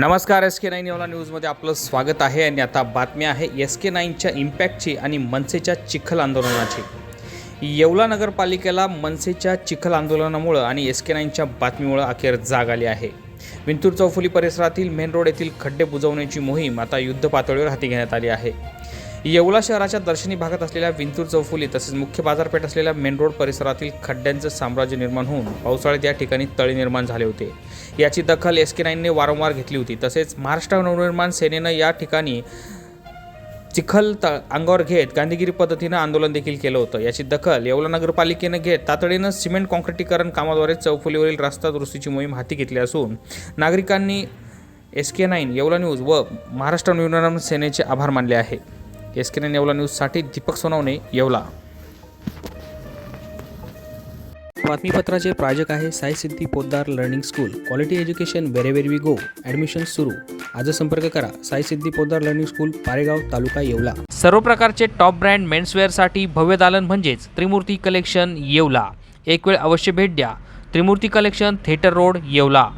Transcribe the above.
नमस्कार S K nine Yeola न्यूजमध्ये आपलं स्वागत आहे आणि आता बातमी आहे एस के नाईनच्या इम्पॅक्टची आणि मनसेच्या चिखल आंदोलनाची. येवला नगरपालिकेला मनसेच्या चिखल आंदोलनामुळं आणि एस के नाईनच्या बातमीमुळं अखेर जाग आली आहे. विंतूर चौफुली परिसरातील मेन रोड येथील खड्डे बुजवण्याची मोहीम आता युद्ध पातळीवर हाती घेण्यात आली आहे. येवला शहराच्या दर्शनी भागात असलेल्या विंतूर चौफुली तसेच मुख्य बाजारपेठ असलेल्या मेन रोड परिसरातील खड्ड्यांचं साम्राज्य निर्माण होऊन पावसाळ्यात या ठिकाणी तळे निर्माण झाले होते. याची दखल एस के नाईनने वारंवार घेतली होती. तसेच महाराष्ट्र नवनिर्माण सेनेनं या ठिकाणी चिखल त अंगावर घेत गांधीगिरी पद्धतीनं आंदोलन देखील केलं होतं. याची दखल येवला नगरपालिकेनं घेत तातडीनं सिमेंट कॉन्क्रिटीकरण कामाद्वारे चौफुलीवरील रस्ता दुरुस्तीची मोहीम हाती घेतली असून नागरिकांनी S K nine Yeola news व महाराष्ट्र नवनिर्माण सेनेचे आभार मानले आहे एस के येवला न्यूजसाठी दीपक सोनवणे येवला. बातमीपत्राचे प्रायोजक आहे Sai Siddhi Podar learning school. Quality education wherever we go. Admission सुरू. आज संपर्क करा. Sai Siddhi Podar learning school Paregaon taluka Yeola. सर्व प्रकारचे टॉप ब्रँड मेन्सवेअरसाठी भव्य दालन म्हणजेच त्रिमूर्ती कलेक्शन येवला. एक वेळ अवश्य भेट द्या. Trimurti collection theatre road Yeola.